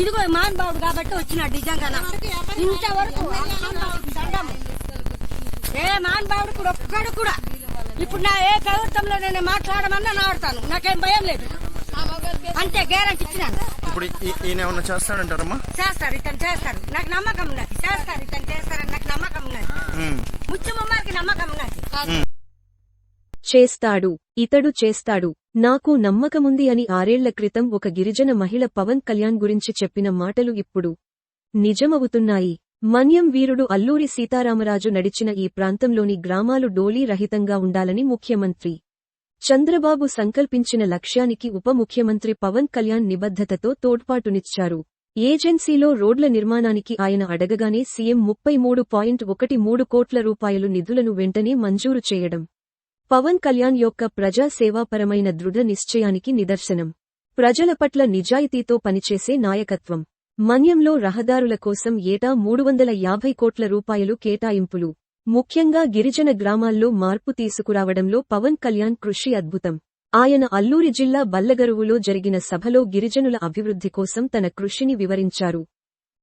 ఇదిగో మానబాబుడు కాబట్టి వచ్చినాడు నిజంగా ఇంతవరకు. ఏ మానబాబుడు కూడా ఒక్కడు కూడా ఇప్పుడు నా ఏ ప్రభుత్వంలో నేను మాట్లాడమన్నా నాడుతాను. నాకేం భయం లేదు. అంతే గ్యారంటీ ఇచ్చినాను. ఇప్పుడు ఈయన ఏమన్నా చేస్తాడంటారమ్మా? చేస్తారు ఇతను చేస్తారు. నాకు నమ్మకం ఉన్నది. చేస్తారు ఇతను చేస్తారని నాకు నమ్మకం ఉన్నది. ముత్యమ్మకి నమ్మకం ఉన్నది. చేస్తాడు ఇతడు చేస్తాడు. నాకు నమ్మకముంది అని ఆరేళ్ళ క్రితం ఒక గిరిజన మహిళ పవన్ కళ్యాణ్ గురించి చెప్పిన మాటలు ఇప్పుడు నిజమవుతున్నాయి. మన్యం వీరుడు అల్లూరి సీతారామరాజు నడిచిన ఈ ప్రాంతంలోని గ్రామాలు డోలీ రహితంగా ఉండాలని ముఖ్యమంత్రి చంద్రబాబు సంకల్పించిన లక్ష్యానికి ఉప ముఖ్యమంత్రి పవన్ కళ్యాణ్ నిబద్ధతతో తోడ్పాటునిచ్చారు. ఏజెన్సీలో రోడ్ల నిర్మాణానికి ఆయన అడగగానే సీఎం ముప్పై మూడు పాయింట్ ఒకటి మూడు కోట్ల రూపాయలు నిధులను వెంటనే మంజూరు చేయడం పవన్ కళ్యాణ్ యొక్క ప్రజా సేవాపరమైన దృఢ నిశ్చయానికి నిదర్శనం. ప్రజల పట్ల నిజాయితీతో పనిచేసే నాయకత్వం. మన్యంలో రహదారుల కోసం ఏటా మూడు వందల యాభై కోట్ల రూపాయలు కేటాయింపులు. ముఖ్యంగా గిరిజన గ్రామాల్లో మార్పు తీసుకురావడంలో పవన్ కళ్యాణ్ కృషి అద్భుతం. ఆయన అల్లూరి జిల్లా బల్లగరువులో జరిగిన సభలో గిరిజనుల అభివృద్ధి కోసం తన కృషిని వివరించారు.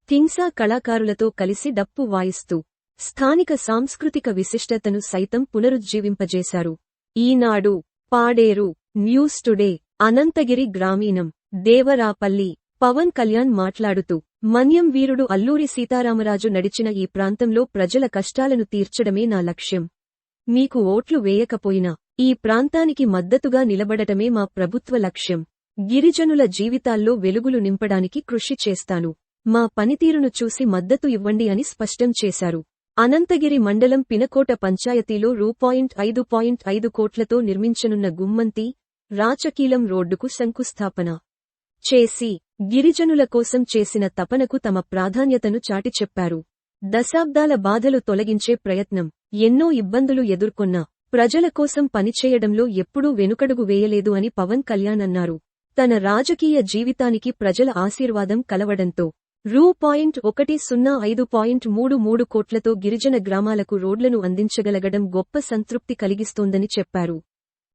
థింసా కళాకారులతో కలిసి డప్పు వాయిస్తూ స్థానిక సాంస్కృతిక విశిష్టతను సైతం పునరుజ్జీవింపజేశారు. ఈనాడు పాడేరు న్యూస్ టుడే అనంతగిరి గ్రామీణం దేవరాపల్లి పవన్ కళ్యాణ్ మాట్లాడుతూ మన్యం వీరుడు అల్లూరి సీతారామరాజు నడిచిన ఈ ప్రాంతంలో ప్రజల కష్టాలను తీర్చడమే నా లక్ష్యం. మీకు ఓట్లు వేయకపోయినా ఈ ప్రాంతానికి మద్దతుగా నిలబడటమే మా ప్రభుత్వ లక్ష్యం. గిరిజనుల జీవితాల్లో వెలుగులు నింపడానికి కృషి చేస్తాను. మా పనితీరును చూసి మద్దతు ఇవ్వండి అని స్పష్టం చేశారు. అనంతగిరి మండలం పినకోట పంచాయతీలో రూ. పాయింట్ ఐదు పాయింట్ ఐదు కోట్లతో నిర్మించనున్న గుమ్మంతి రాచకీలం రోడ్డుకు శంకుస్థాపన. చేసి గిరిజనుల కోసం చేసిన తపనకు తమ ప్రాధాన్యతను చాటి చెప్పారు. దశాబ్దాల బాధలు తొలగించే ప్రయత్నం ఎన్నో ఇబ్బందులు ఎదుర్కొన్నా ప్రజల కోసం పనిచేయడంలో ఎప్పుడూ వెనుకడుగు వేయలేదు అని పవన్ కళ్యాణ్ అన్నారు. తన రాజకీయ జీవితానికి ప్రజల ఆశీర్వాదం కలవడంతో రూ పాయింట్ ఒకటి సున్నా ఐదు పాయింట్ మూడు మూడు కోట్లతో గిరిజన గ్రామాలకు రోడ్లను అందించగలగడం గొప్ప సంతృప్తి కలిగిస్తోందని చెప్పారు.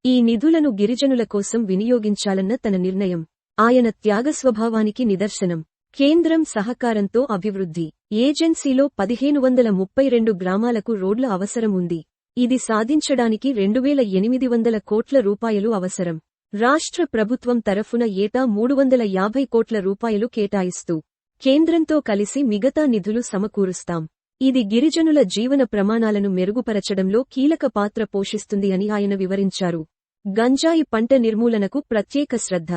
ఈ నిధులను గిరిజనుల కోసం వినియోగించాలన్న తన నిర్ణయం. ఆయన త్యాగస్వభావానికి నిదర్శనం. కేంద్రం సహకారంతో అభివృద్ధి. ఏజెన్సీలో పదిహేను వందల ముప్పై రెండు గ్రామాలకు రోడ్ల అవసరం ఉంది ఇది సాధించడానికి రెండువేల ఎనిమిది వందల కోట్ల రూపాయలు అవసరం. రాష్ట్ర ప్రభుత్వం తరఫున ఏటా మూడు వందల యాభై కోట్ల రూపాయలు కేటాయిస్తూ కేంద్రంతో కలిసి మిగతా నిధులు సమకూరుస్తాం. ఇది గిరిజనుల జీవన ప్రమాణాలను మెరుగుపరచడంలో కీలక పాత్ర పోషిస్తుంది అని ఆయన వివరించారు. గంజాయి పంట నిర్మూలనకు ప్రత్యేక శ్రద్ధ.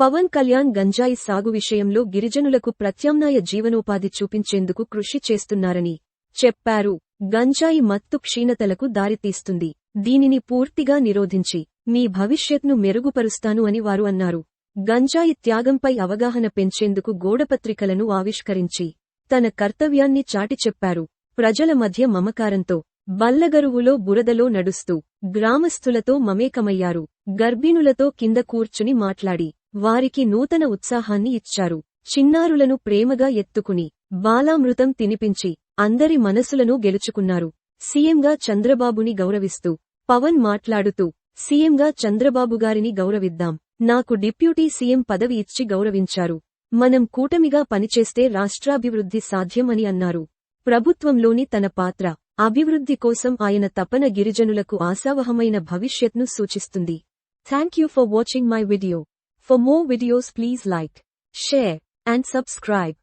పవన్ కళ్యాణ్ గంజాయి సాగు విషయంలో గిరిజనులకు ప్రత్యామ్నాయ జీవనోపాధి చూపించేందుకు కృషి చేస్తున్నారని చెప్పారు. గంజాయి మత్తు క్షీణతలకు దారితీస్తుంది. దీనిని పూర్తిగా నిరోధించి మీ భవిష్యత్ను మెరుగుపరుస్తాను అని వారు అన్నారు. గంజాయి త్యాగంపై అవగాహన పెంచేందుకు గోడపత్రికలను ఆవిష్కరించి తన కర్తవ్యాన్ని చాటి చెప్పారు. ప్రజల మధ్య మమకారంతో బల్లగరువులో బురదలో నడుస్తూ గ్రామస్థులతో మమేకమయ్యారు. గర్భిణులతో కింద కూర్చుని మాట్లాడి వారికి నూతన ఉత్సాహాన్ని ఇచ్చారు. చిన్నారులను ప్రేమగా ఎత్తుకుని బాలామృతం తినిపించి అందరి మనసులను గెలుచుకున్నారు. సీఎంగా చంద్రబాబుని గౌరవిస్తూ పవన్ మాట్లాడుతూ సీఎంగా చంద్రబాబుగారిని గౌరవిద్దాం. నాకు డిప్యూటీ సీఎం పదవి ఇచ్చి గౌరవించారు. మనం కూటమిగా పనిచేస్తే రాష్ట్రాభివృద్ధి సాధ్యం అని అన్నారు. ప్రభుత్వంలోని తన పాత్ర అభివృద్ధి కోసం ఆయన తపన గిరిజనులకు ఆశావహమైన భవిష్యత్ను సూచిస్తుంది. Thank you for watching my video for more videos please like share and subscribe